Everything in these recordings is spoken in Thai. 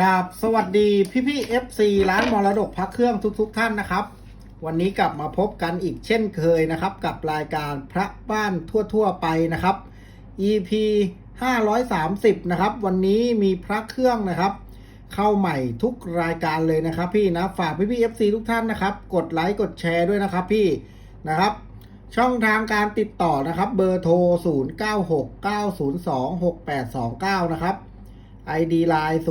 กราบสวัสดีพี่พี่เอฟซีร้านมรดกพักเครื่องทุกๆทท่านนะครับ วันนี้กลับมาพบกันอีกเช่นเคยนะครับ กับรายการพระบ้านทั่วๆไปนะครับ EP 530 นะครับ วันนี้มีพระเครื่องนะครับ เข้าใหม่ทุกรายการเลยนะครับ พี่นะฝากพี่พี่เอฟซีทุกท่านนะครับ กดไลค์กดแชร์ด้วยนะครับ พี่นะครับช่องทางการติดต่อนะครับ เบอร์โทร 0969026829 นะครับ ID Line 0967240203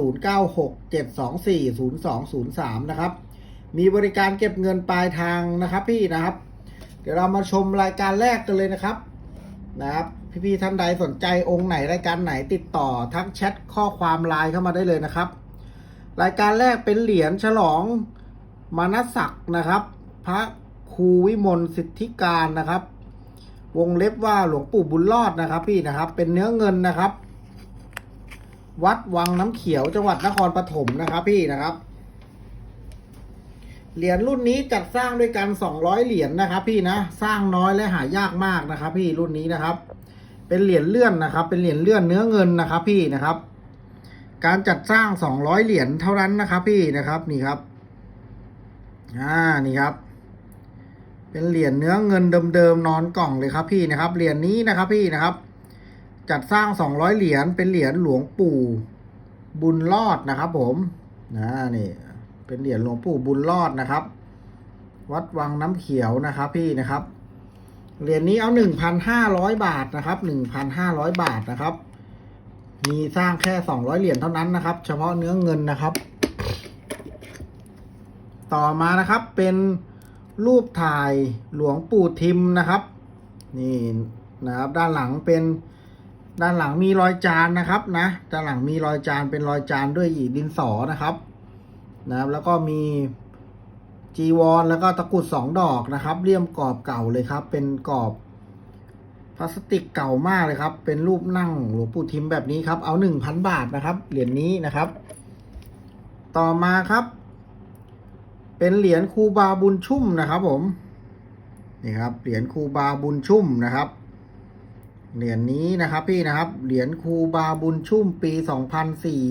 นะครับ มีบริการเก็บเงินปลายทางนะครับพี่นะครับ เดี๋ยวเรามาชมรายการแรกกันเลยนะครับนะครับ พี่ๆท่านใดสนใจองค์ไหนรายการไหนติดต่อทักแชทข้อความไลน์เข้ามาได้เลยนะครับ รายการแรกเป็นเหรียญฉลองมานศักนะครับ พระครูวิมลสิทธิการนะครับ วงเล็บว่าหลวงปู่บุญรอดนะครับ พี่นะครับ เป็นเนื้อเงินนะครับ วัดวังน้ำเขียวจังหวัดนครปฐมนะครับพี่นะครับ เหรียญรุ่นนี้จัดสร้างด้วยกัน200เหรียญนะครับ พี่นะ สร้างน้อยและหายากมากนะครับ พี่รุ่นนี้นะครับ เป็นเหรียญเลื่อนนะครับ เป็นเหรียญเลื่อนเนื้อเงินนะครับ พี่นะครับ การจัดสร้าง200เหรียญเท่านั้นนะครับ พี่นะครับนี่ครับอ่านี่ครับ เป็นเหรียญเนื้อเงินเดิมๆนอนกล่องเลยครับพี่นะครับเหรียญนี้นะครับพี่นะครับ จัดสร้าง 200 เหรียญเป็นเหรียญหลวงปู่บุญรอดนะครับ ผมนะนี่ เป็นเหรียญหลวงปู่บุญรอดนะครับ วัดวังน้ำเขียวนะครับ พี่นะครับเหรียญนี้เอา1,500บาทนะครับ1,500บาทนะครับ มีสร้างแค่200เหรียญเท่านั้นนะครับ เฉพาะเนื้อเงินนะครับ ต่อมานะครับเป็นรูปถ่ายหลวงปู่ทิมนะครับ นี่นะครับ ด้านหลังเป็น ด้านหลังมีรอยจานนะครับนะ ด้านหลังมีรอยจานเป็นรอยจานด้วยดินสอนะครับ นะครับ แล้วก็มีจีวรแล้วก็ตะกรุดสองดอกนะครับเลี่ยมกรอบเก่าเลยครับ เป็นกรอบพลาสติกเก่ามากเลยครับ เป็นรูปนั่งหลวงปู่ทิมแบบนี้ครับ เอาหนึ่งพันบาทนะครับ เหรียญนี้นะครับ ต่อมาครับ เป็นเหรียญครูบาบุญชุ่มนะครับ ผม นี่ครับ เหรียญครูบาบุญชุ่มนะครับ เหรียญนี้นะครับพี่นะครับ เหรียญครูบาบุญชุ่มปีสองพันสี่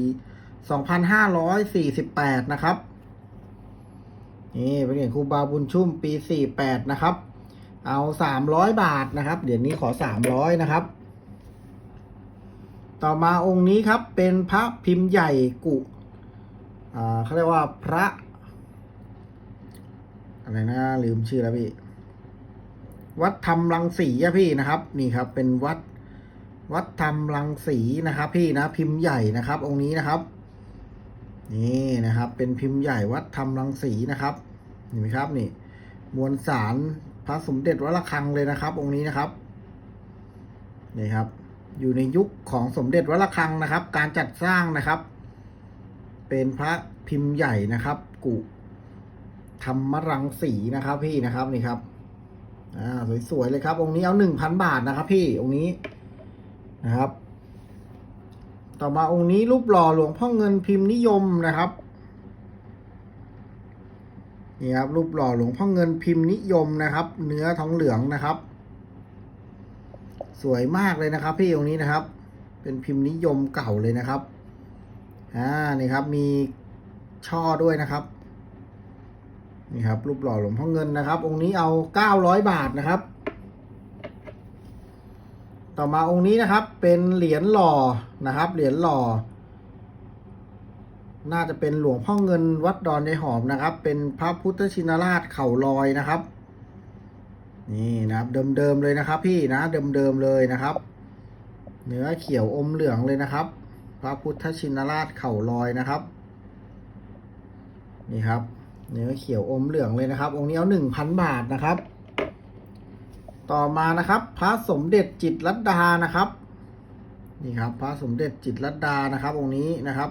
สองพันห้าร้อยสี่สิบแปดนะครับ นี่เป็นเหรียญครูบาบุญชุ่มปีสี่แปดนะครับ เอาสามร้อยบาทนะครับ เหรียญนี้ขอสามร้อยนะครับ ต่อมาองค์นี้ครับเป็นพระพิมพ์ใหญ่กุอ่าเขาเรียกว่าพระอะไรนะลืมชื่อแล้วพี่ วัดธรรมรังสีอะพี่นะครับ นี่ครับ เป็นวัดวัดธรรมรังสีนะครับ พี่นะพิมพ์ใหญ่นะครับ องค์นี้นะครับ นี่นะครับ เป็นพิมพ์ใหญ่วัดธรรมรังสีนะครับเห็นไหมครับนี่ มวลสารพระสมเด็จวัดระฆังเลยนะครับ องค์นี้นะครับนี่ครับ อยู่ในยุคของสมเด็จวัดระฆังนะครับ การจัดสร้างนะครับ เป็นพระพิมพ์ใหญ่นะครับ กุธรรมรังสีนะครับ พี่นะครับนี่ครับ อ่าสวยๆเลยครับ องค์นี้เอาหนึ่งพันบาทนะครับ พี่องค์นี้นะครับ ต่อมาองค์นี้รูปหล่อหลวงพ่อเงินพิมพ์นิยมนะครับนี่ครับรูปหล่อหลวงพ่อเงินพิมพ์นิยมนะครับ เนื้อทองเหลืองนะครับ สวยมากเลยนะครับ พี่องค์นี้นะครับ เป็นพิมพ์นิยมเก่าเลยนะครับอ่านี่ครับมีช่อด้วยนะครับ นี่ครับรูปหล่อหลวงพ่อเงินนะครับ องค์นี้เอาเก้าร้อยบาทนะครับ ต่อมาองค์นี้นะครับ เป็นเหรียญหล่อนะครับ เหรียญหล่อ น่าจะเป็นหลวงพ่อเงินวัดดอนในหอมนะครับ เป็นพระพุทธชินราชเข่าลอยนะครับ นี่นะครับ เดิมๆเลยนะครับ พี่นะเดิมๆเลยนะครับ เนื้อเขียวอมเหลืองเลยนะครับ พระพุทธชินราชเข่าลอยนะครับ นี่ครับ เนื้อเขียวอมเหลืองเลยนะครับ องค์นี้เอาหนึ่งพันบาทนะครับ ต่อมานะครับ พระสมเด็จจิตรลัดดานะครับ นี่ครับ พระสมเด็จจิตรลัดดานะครับ องค์นี้นะครับ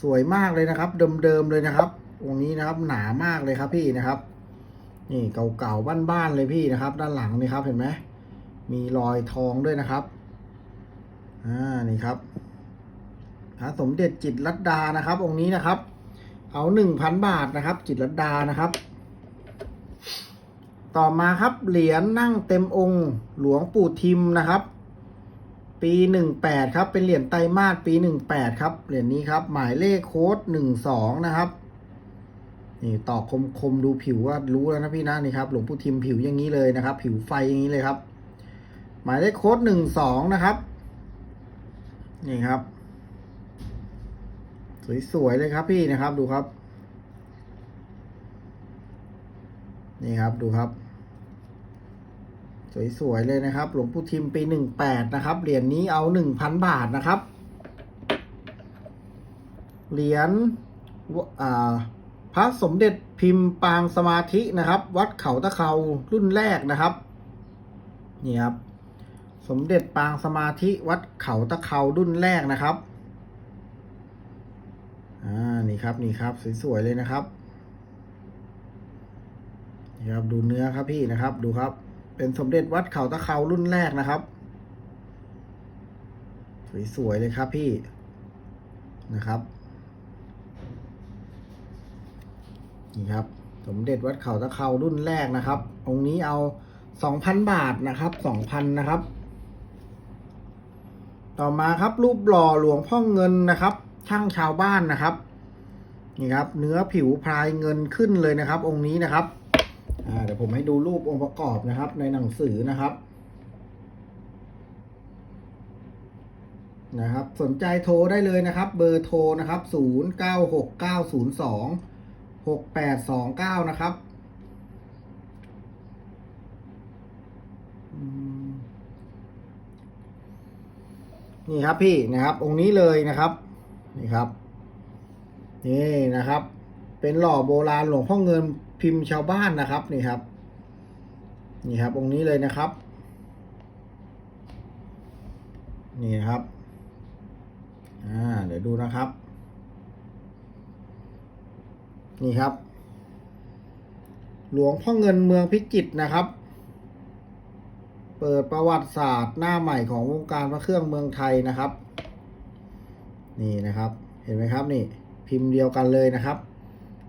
สวยมากเลยนะครับ เดิมๆเลยนะครับ องค์นี้นะครับ หนามากเลยครับพี่นะครับ นี่เก่าๆบ้านๆเลยพี่นะครับ ด้านหลังนี่ครับ เห็นไหมมีรอยทองด้วยนะครับ อ่า นี่ครับพระสมเด็จจิตรลัดดานะครับ องค์นี้นะครับ เอาหนึ่งพันบาทนะครับ จิตรดานะครับ ต่อมาครับเหรียญนั่งเต็มองค์หลวงปู่ทิมนะครับ ปีหนึ่งแปดครับ เป็นเหรียญไตรมาสปีหนึ่งแปดครับเหรียญนี้ครับ หมายเลขโค้ดหนึ่งสองนะครับนี่ตอกคมคมดูผิวว่ารู้แล้วนะพี่นะนี่ครับ หลวงปู่ทิมผิวอย่างนี้เลยนะครับ ผิวไฟอย่างนี้เลยครับ หมายเลขโค้ดหนึ่งสองนะครับ นี่ครับ สวยๆเลยครับพี่นะครับ ดูครับ นี่ครับดูครับ สวยๆเลยนะครับ หลวงปู่ทิมปีหนึ่งแปดนะครับ เหรียญนี้เอาหนึ่งพันบาทนะครับ เหรียญวอ่าพระสมเด็จพิมพ์ปางสมาธินะครับ วัดเขาตะเขารุ่นแรกนะครับ นี่ครับ สมเด็จปางสมาธิวัดเขาตะเขารุ่นแรกนะครับ อ่านี่ครับนี่ครับสวยๆเลยนะครับนี่ครับดูเนื้อครับพี่นะครับ ดูครับ เป็นสมเด็จวัดเขาตะเขารุ่นแรกนะครับ สวยๆเลยครับพี่นะครับนี่ครับ สมเด็จวัดเขาตะเขารุ่นแรกนะครับ องค์นี้เอาสองพันบาทนะครับสองพันนะครับ ต่อมาครับรูปหล่อหลวงพ่อเงินนะครับ ช่างชาวบ้านนะครับ นี่ครับ เนื้อผิวพรายเงินขึ้นเลยนะครับ องค์นี้นะครับเดี๋ยวผมให้ดูรูปองค์ประกอบนะครับ ในหนังสือนะครับ นะครับ สนใจโทรได้เลยนะครับ เบอร์โทรนะครับศูนย์เก้าหกเก้าศูนย์สองหกแปดสองเก้านะครับนี่ครับพี่นะครับ องค์นี้เลยนะครับ นี่ครับ นี่นะครับ เป็นหล่อโบราณหลวงพ่อเงินพิมพ์ชาวบ้านนะครับนี่ครับ นี่ครับองค์นี้เลยนะครับ นี่นะครับอ่าเดี๋ยวดูนะครับ นี่ครับ หลวงพ่อเงินเมืองพิจิตรนะครับเปิดประวัติศาสตร์หน้าใหม่ของวงการพระเครื่องเมืองไทยนะครับ นี่นะครับ เห็นไหมครับนี่พิมพ์เดียวกันเลยนะครับ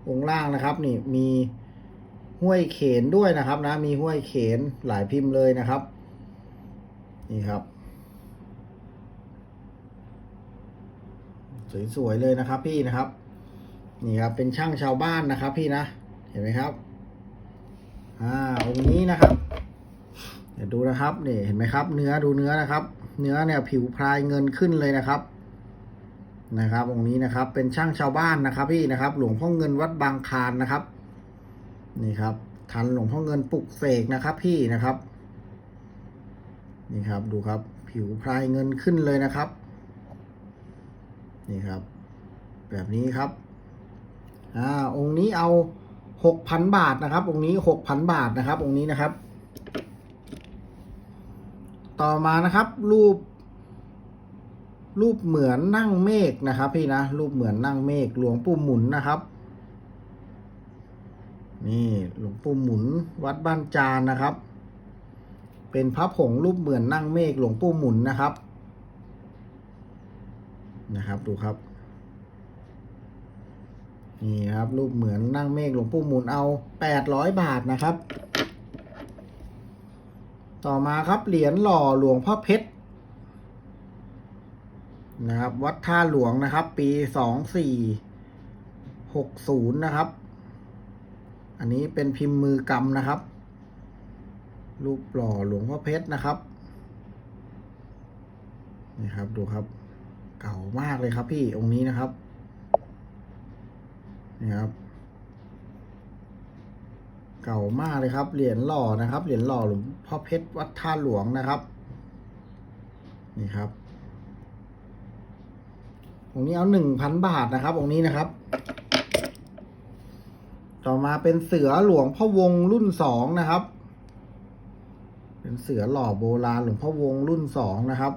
องค์ล่างนะครับนี่มีห้วยเขนด้วยนะครับนะมีห้วยเขนหลายพิมพ์เลยนะครับ นี่ครับ สวยๆเลยนะครับพี่นะครับนี่ครับเป็นช่างชาวบ้านนะครับ พี่นะเห็นไหมครับอ่าองค์นี้นะครับเดี๋ยวดูนะครับนี่เห็นไหมครับ เนื้อดูเนื้อนะครับ เนื้อเนี่ยผิวพรายเงินขึ้นเลยนะครับ นะครับองค์นี้นะครับเป็นช่างชาวบ้านนะครับ พี่นะครับ หลวงพ่อเงินวัดบางคานนะครับ นี่ครับ ทันหลวงพ่อเงินปลุกเสกนะครับ พี่นะครับ นี่ครับดูครับ ผิวพรายเงินขึ้นเลยนะครับ นี่ครับ แบบนี้ครับอ่าองค์นี้เอาหกพันบาทนะครับ องค์นี้หกพันบาทนะครับ องค์นี้นะครับ ต่อมานะครับ รูป รูปเหมือนนั่งเมฆนะครับ พี่นะรูปเหมือนนั่งเมฆหลวงปู่หมุนนะครับ นี่หลวงปู่หมุนวัดบ้านจานนะครับ เป็นพระผงรูปเหมือนนั่งเมฆหลวงปู่หมุนนะครับ นะครับดูครับนี่ครับรูปเหมือนนั่งเมฆหลวงปู่หมุนเอาแปดร้อยบาทนะครับ ต่อมาครับเหรียญหล่อหลวงพ่อเพชร นะครับ วัดท่าหลวงนะครับ ปีสองสี่หกศูนย์นะครับ อันนี้เป็นพิมพ์มือกำนะครับ รูปหล่อหลวงพ่อเพชรนะครับนี่ครับดูครับ เก่ามากเลยครับพี่องค์นี้นะครับนี่ครับ เก่ามากเลยครับ เหรียญหล่อนะครับ เหรียญหล่อหลวงพ่อเพชรวัดท่าหลวงนะครับ นี่ครับ องค์นี้เอาหนึ่งพันบาทนะครับ องค์นี้นะครับ ต่อมาเป็นเสือหลวงพ่อวงรุ่นสองนะครับ เป็นเสือหล่อโบราณหลวงพ่อวงรุ่นสองนะครับ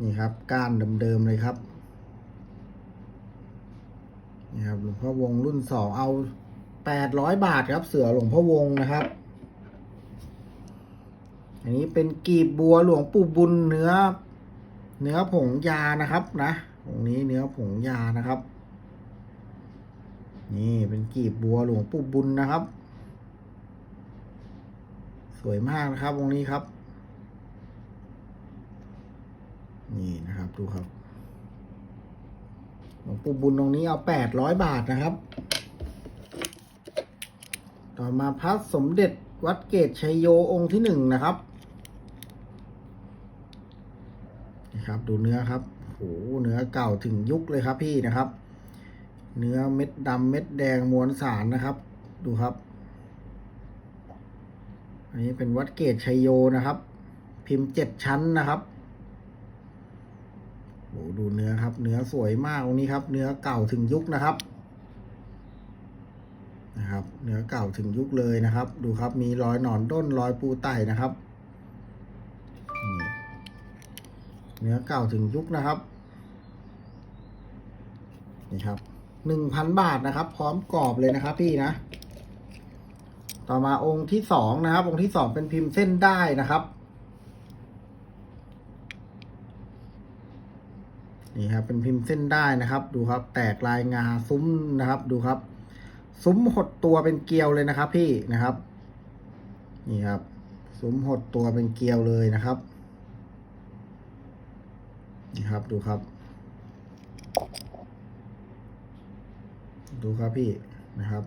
นี่ครับก้านเดิมๆเลยครับนี่ครับหลวงพ่อวงรุ่นสองเอาแปดร้อยบาทครับ เสือหลวงพ่อวงนะครับ อันนี้เป็นกีบบัวหลวงปู่บุญเนื้อ เนื้อผงยานะครับนะองนี้เนื้อผงยานะครับ นี่เป็นกีบบัวหลวงปู่บุญนะครับ สวยมากนะครับองค์นี้ครับ นี่นะครับดูครับหลวงปู่บุญตรงนี้เอาแปดร้อยบาทนะครับ ต่อมาพระสมเด็จวัดเกตชัยโยองค์ที่หนึ่งนะครับ ครับ ดูเนื้อครับโอ้โหเนื้อเก่าถึงยุคเลยครับพี่นะครับ เนื้อเม็ดดำเม็ดแดงมวลสารนะครับ ดูครับ อันนี้เป็นวัดเกตชัยโยนะครับ พิมพ์เจ็ดชั้นนะครับโอ้ดูเนื้อครับ เนื้อสวยมากตรงนี้ครับ เนื้อเก่าถึงยุคนะครับ นะครับ เนื้อเก่าถึงยุคเลยนะครับ ดูครับ มีรอยหนอนด้นรอยปูไต่นะครับ เนื้อเก่าถึงยุคนะครับนี่ครับหนึ่งพันบาทนะครับ พร้อมกรอบเลยนะครับพี่นะ ต่อมาองค์ที่สองนะครับ องค์ที่สองเป็นพิมพ์เส้นได้นะครับนี่ครับเป็นพิมพ์เส้นได้นะครับ ดูครับ แตกลายงาซุ้มนะครับ ดูครับ ซุ้มหดตัวเป็นเกลียวเลยนะครับ พี่นะครับ นี่ครับ ซุ้มหดตัวเป็นเกลียวเลยนะครับ นี่ครับ ดูครับ ดูครับพี่นะครับ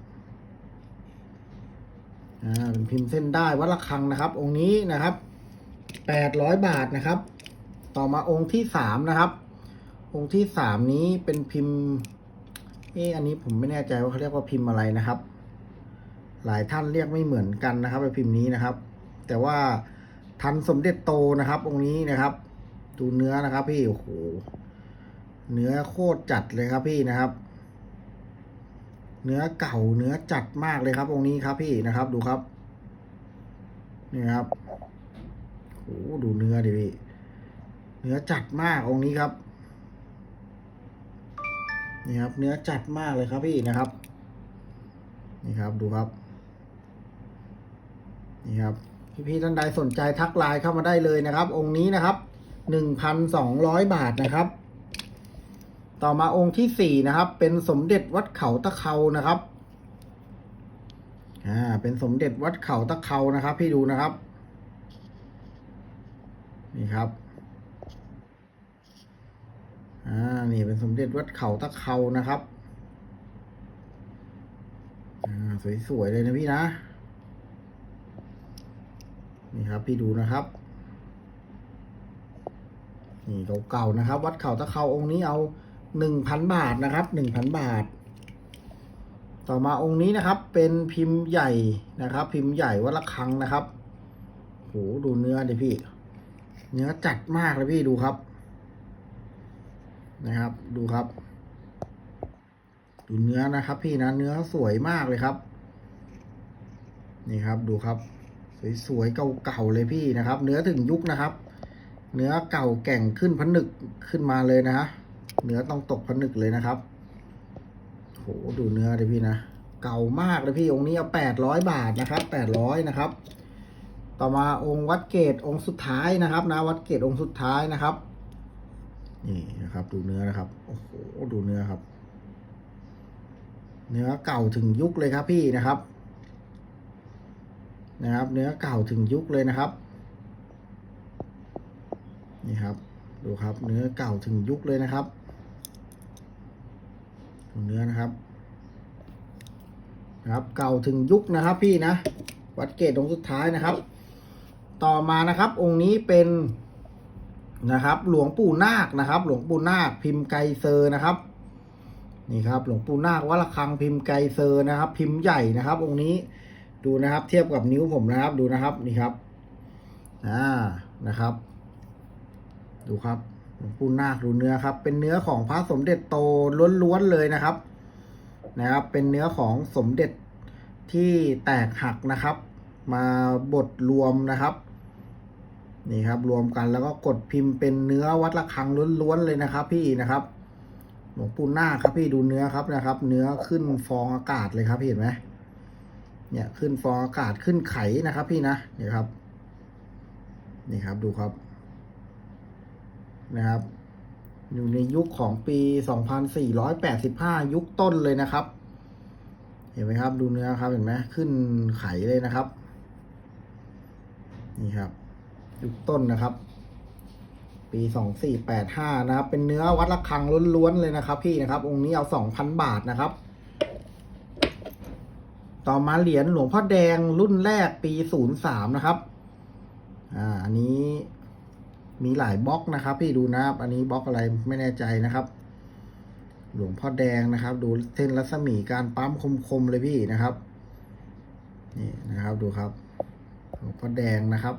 อ่าเป็นพิมพ์เส้นได้วัดระฆังนะครับ องค์นี้นะครับแปดร้อยบาทนะครับ ต่อมาองค์ที่สามนะครับ องค์ที่สามนี้เป็นพิมพ์ เอออันนี้ผมไม่แน่ใจว่าเขาเรียกว่าพิมพ์อะไรนะครับ หลายท่านเรียกไม่เหมือนกันนะครับไอพิมพ์นี้นะครับ แต่ว่าทันสมเด็จโตนะครับ องค์นี้นะครับ ดูเนื้อนะครับ พี่โอ้โหเนื้อโคตรจัดเลยครับพี่นะครับ เนื้อเก่าเนื้อจัดมากเลยครับองค์นี้ครับพี่นะครับ ดูครับ นี่ครับโอ้ดูเนื้อดิพี่เนื้อจัดมากองค์นี้ครับนี่ครับ เนื้อจัดมากเลยครับพี่นะครับ นี่ครับดูครับ นี่ครับ พี่ๆท่านใดสนใจทักไลน์เข้ามาได้เลยนะครับ องค์นี้นะครับ หนึ่งพันสองร้อยบาทนะครับ ต่อมาองค์ที่สี่นะครับ เป็นสมเด็จวัดเขาตะเคานะครับ อ่า เป็นสมเด็จวัดเขาตะเคานะครับ พี่ดูนะครับ นี่ครับ อ่า นี่เป็นสมเด็จวัดเขาตะเคานะครับ อ่า สวยๆเลยนะพี่นะ นี่ครับ พี่ดูนะครับ นี่เก่าๆนะครับ วัดเขาตะเคาองค์นี้เอาหนึ่งพันบาทนะครับหนึ่งพันบาท ต่อมาองค์นี้นะครับ เป็นพิมพ์ใหญ่นะครับ พิมพ์ใหญ่วัดระฆังนะครับโหดูเนื้อดิพี่ เนื้อจัดมากเลยพี่ดูครับ นะครับ ดูครับ ดูเนื้อนะครับ พี่นะเนื้อสวยมากเลยครับ นี่ครับดูครับ สวยๆเก่าๆเลยพี่นะครับ เนื้อถึงยุคนะครับ เนื้อเก่าแก่งขึ้นผนึกขึ้นมาเลยนะฮะเนื้อต้องตกผนึกเลยนะครับโหดูเนื้อเลยพี่นะ เก่ามากเลยพี่องค์นี้เอาแปดร้อยบาทนะครับแปดร้อยนะครับ ต่อมาองค์วัดเกตองค์สุดท้ายนะครับนะวัดเกตองค์สุดท้ายนะครับ นี่นะครับ ดูเนื้อนะครับโอ้โหดูเนื้อครับ เนื้อเก่าถึงยุคเลยครับพี่นะครับนะครับ เนื้อเก่าถึงยุคเลยนะครับ นี่ครับ ดูครับ เนื้อเก่าถึงยุคเลยนะครับดูเนื้อนะครับนะครับ เก่าถึงยุคนะครับ พี่นะ วัดเกตองสุดท้ายนะครับ ต่อมานะครับ องค์นี้เป็นนะครับ หลวงปู่นาคนะครับ หลวงปู่นาคพิมพ์ไกเซอร์นะครับ นี่ครับ หลวงปู่นาควัดระฆังพิมพ์ไกเซอร์นะครับ พิมพ์ใหญ่นะครับ องค์นี้ดูนะครับ เทียบกับนิ้วผมนะครับ ดูนะครับ นี่ครับอ่านะครับ ดูครับหลวงปู่นาคดูเนื้อครับ เป็นเนื้อของพระสมเด็จโตล้วนๆเลยนะครับ นะครับ เป็นเนื้อของสมเด็จที่แตกหักนะครับ มาบดรวมนะครับ นี่ครับรวมกันแล้วก็กดพิมพ์เป็นเนื้อวัดระฆังล้วนๆเลยนะครับ พี่นะครับหลวงปู่นาคครับพี่ดูเนื้อครับนะครับ เนื้อขึ้นฟองอากาศเลยครับเห็นไหมเนี่ยขึ้นฟองอากาศขึ้นไขนะครับ พี่นะนี่ครับ นี่ครับดูครับ นะครับ อยู่ในยุคของปี 2485 ยุคต้นเลยนะครับ เห็นไหมครับ ดูเนื้อครับ เห็นไหมขึ้นไขเลยนะครับ นี่ครับ ยุคต้นนะครับ ปีสองสี่แปดห้านะครับ เป็นเนื้อวัดระฆังล้วนๆเลยนะครับ พี่นะครับ องค์นี้เอาสองพันบาทนะครับต่อมาเหรียญหลวงพ่อแดงรุ่นแรกปีศูนย์สามนะครับ อ่า อันนี้ มีหลายบล็อกนะครับ พี่ดูนะครับ อันนี้บล็อกอะไรไม่แน่ใจนะครับ หลวงพ่อแดงนะครับ ดูเส้นรัศมีการปั๊มคมๆเลยพี่นะครับ นี่นะครับดูครับ หลวงพ่อแดงนะครับ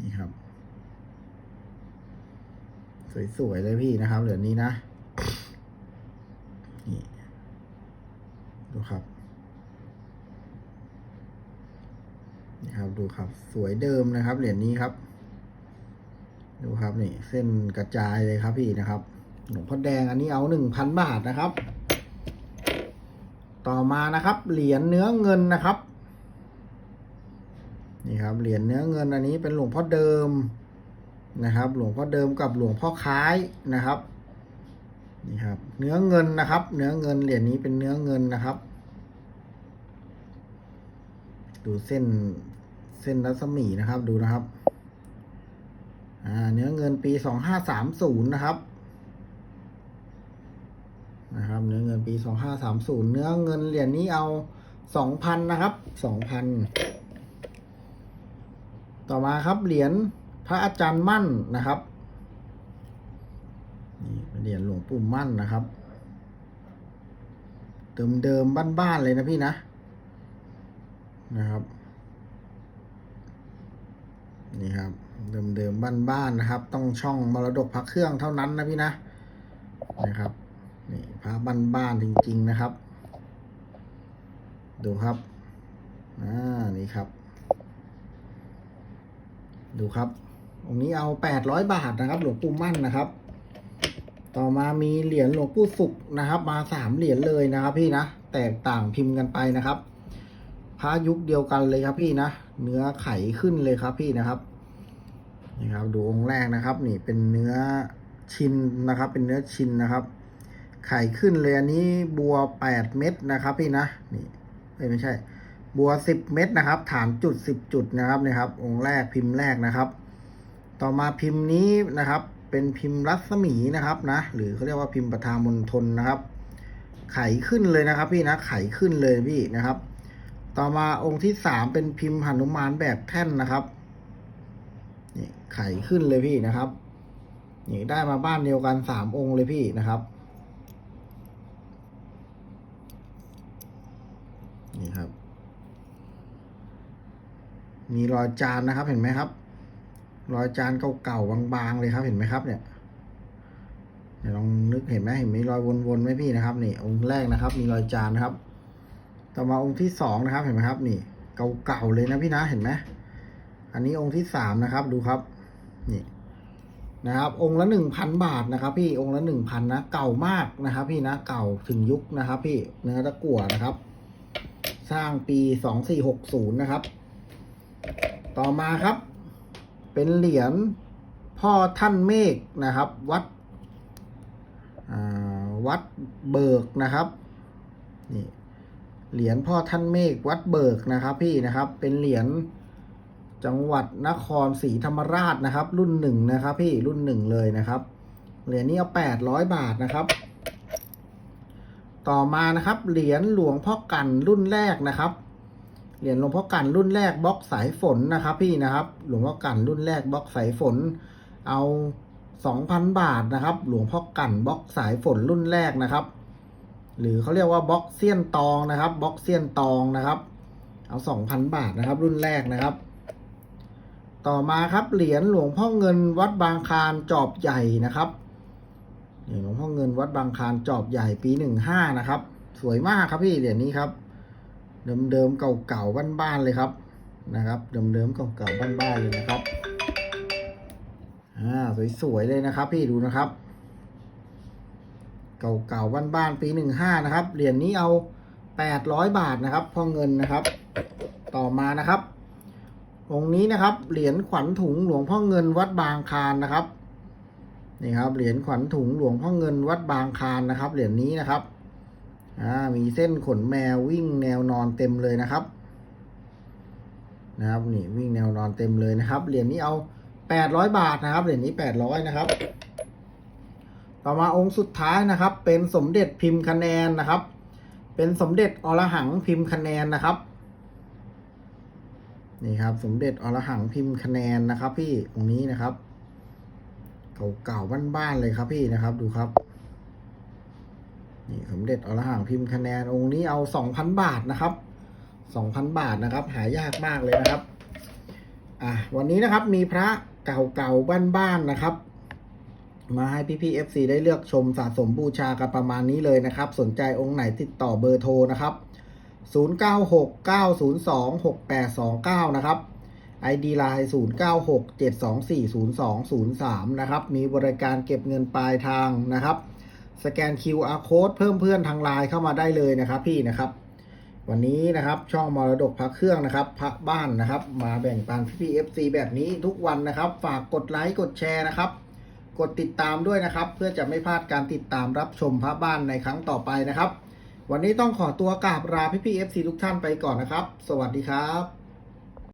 นี่ครับ สวยๆเลยพี่นะครับเหลือนี้นะ นี่ดูครับ นี่ครับ ดูครับ สวยเดิมนะครับ เหรียญนี้ครับ ดูครับนี่ เส้นกระจายเลยครับพี่นะครับหลวงพ่อแดงอันนี้เอาหนึ่งพันบาทนะครับ ต่อมานะครับ เหรียญเนื้อเงินนะครับ นี่ครับ เหรียญเนื้อเงินอันนี้เป็นหลวงพ่อเดิมนะครับ หลวงพ่อเดิมกับหลวงพ่อคล้ายนะครับนี่ครับ เนื้อเงินนะครับ เนื้อเงินเหรียญนี้เป็นเนื้อเงินนะครับ ดูเส้น เส้นรัศมีนะครับ ดูนะครับเนื้อเงินปีสองห้าสามศูนย์นะครับ นะครับ เนื้อเงินปีสองห้าสามศูนย์เนื้อเงินเหรียญนี้เอาสองพันนะครับสองพันต่อมาครับเหรียญพระอาจารย์มั่นนะครับนี่เหรียญหลวงปู่มั่นนะครับ เดิมเดิมบ้านๆเลยนะพี่นะนะครับ นี่ครับ เดิมๆบ้านๆนะครับ ต้องช่องมรดกพระเครื่องเท่านั้นนะพี่นะนะครับนี่พระบ้านๆจริง ๆนะครับ ดูครับอ่านี่ครับ ดูครับองค์นี้เอาแปดร้อยบาทนะครับ หลวงปู่มั่นนะครับ ต่อมามีเหรียญหลวงปู่สุขนะครับ มาสามเหรียญเลยนะครับ พี่นะแตกต่างพิมพ์กันไปนะครับพระยุคเดียวกันเลยครับพี่นะ เนื้อไขขึ้นเลยครับพี่นะครับ นี่ครับ ดูองค์แรกนะครับ นี่เป็นเนื้อชินนะครับ เป็นเนื้อชินนะครับไข่ขึ้นเลยอันนี้บัวแปดเม็ดนะครับพี่นะนี่ไม่ใช่ บัวสิบเม็ดนะครับ ฐานจุดสิบจุดนะครับเนี่ยครับ องค์แรกพิมพ์แรกนะครับ ต่อมาพิมพ์นี้นะครับ เป็นพิมพ์รัศมีนะครับนะ หรือเขาเรียกว่าพิมพ์ประธามณฑลนะครับ ไข่ขึ้นเลยนะครับ พี่นะไข่ขึ้นเลยพี่นะครับ ต่อมาองค์ที่สามเป็นพิมพ์หนุมานแบบแท่นนะครับ ไข่ขึ้นเลยพี่นะครับนี่ได้มาบ้านเดียวกันสามองค์เลยพี่นะครับนี่ครับ มีรอยจานนะครับเห็นไหมครับ รอยจานเก่าๆบางๆเลยครับเห็นไหมครับเนี่ยเดี๋ยลองนึกเห็นไหมเห็นมีรอยวนๆไหมพี่นะครับ นี่ องค์แรกนะครับ มีรอยจานนะครับ ต่อมาองค์ที่สองนะครับเห็นไหมครับ นี่เก่าๆเลยนะพี่นะเห็นไหมอันนี้องค์ที่สามนะครับ ดูครับ นี่นะครับ องค์ละหนึ่งพันบาทนะครับ พี่องค์ละหนึ่งพันนะเก่ามากนะครับ พี่นะเก่าถึงยุคนะครับ พี่เนื้อตะกั่วนะครับ สร้างปีสองสี่หกศูนย์นะครับ ต่อมาครับ เป็นเหรียญพ่อท่านเมฆนะครับ วัดวัดเบิกนะครับนี่เหรียญพ่อท่านเมฆวัดเบิกนะครับ พี่นะครับ เป็นเหรียญ จังหวัดนครศรีธรรมราชนะครับ รุ่นหนึ่งนะครับพี่รุ่นหนึ่งเลยนะครับเหรียญนี้เอาแปดร้อยบาทนะครับ ต่อมานะครับ เหรียญหลวงพ่อกันรุ่นแรกนะครับ เหรียญหลวงพ่อกันรุ่นแรกบล็อกสายฝนนะครับ พี่นะครับ หลวงพ่อกันรุ่นแรกบล็อกสายฝน เอาสองพันบาทนะครับ หลวงพ่อกันบล็อกสายฝนรุ่นแรกนะครับ หรือเขาเรียกว่าบล็อกเซียนตองนะครับบล็อกเซียนตองนะครับ เอาสองพันบาทนะครับ รุ่นแรกนะครับ ต่อมาครับเหรียญหลวงพ่อเงินวัดบางคานจอบใหญ่นะครับเหรียญหลวงพ่อเงินวัดบางคานจอบใหญ่ปีหนึ่งห้านะครับ สวยมากครับพี่เหรียญนี้ครับ เดิมๆเก่าๆบ้านๆเลยครับนะครับ เดิมๆเก่าๆบ้านๆเลยนะครับอ่าสวยๆเลยนะครับ พี่ดูนะครับ เก่าๆบ้านๆปีหนึ่งห้านะครับเหรียญนี้เอาแปดร้อยบาทนะครับพ่อเงินนะครับ ต่อมานะครับ องค์นี้นะครับเหรียญขวัญถุงหลวงพ่อเงินวัดบางคานนะครับนี่ครับเหรียญขวัญถุงหลวงพ่อเงินวัดบางคานนะครับ เหรียญนี้นะครับอ่ามีเส้นขนแมววิ่งแนวนอนเต็มเลยนะครับนะครับนี่วิ่งแนวนอนเต็มเลยนะครับ เหรียญนี้เอาแปดร้อยบาทนะครับเหรียญนี้แปดร้อยนะครับ ต่อมาองค์สุดท้ายนะครับ เป็นสมเด็จพิมพ์คะแนนนะครับ เป็นสมเด็จอรหังพิมพ์คะแนนนะครับ นี่ครับ สมเด็จอรหังพิมพ์คะแนนนะครับ พี่ตรงนี้นะครับ เก่าๆบ้านๆเลยครับพี่นะครับ ดูครับ นี่สมเด็จอรหังพิมพ์คะแนนองค์นี้เอาสองพันบาทนะครับสองพันบาทนะครับ หายากมากเลยนะครับ อะวันนี้นะครับมีพระเก่าๆบ้านๆนะครับมาให้พี่พี่เอฟซีได้เลือกชมสะสมบูชากันประมาณนี้เลยนะครับ สนใจองค์ไหนติดต่อเบอร์โทรนะครับ 0969026829 นะครับ ID Line 0967240203 นะครับ มีบริการเก็บเงินปลายทางนะครับ สแกน QR Code เพิ่มเพื่อนทางไลน์เข้ามาได้เลยนะครับพี่นะครับ วันนี้นะครับช่องมรดกพระเครื่องนะครับพระบ้านนะครับ มาแบ่งปันพี่พีเอฟซีแบบนี้ทุกวันนะครับ ฝากกดไลค์กดแชร์นะครับ กดติดตามด้วยนะครับ เพื่อจะไม่พลาดการติดตามรับชมพระบ้านในครั้งต่อไปนะครับ วันนี้ต้องขอตัวกราบลาพี่พีเอฟซีทุกท่านไปก่อนนะครับ สวัสดีครับ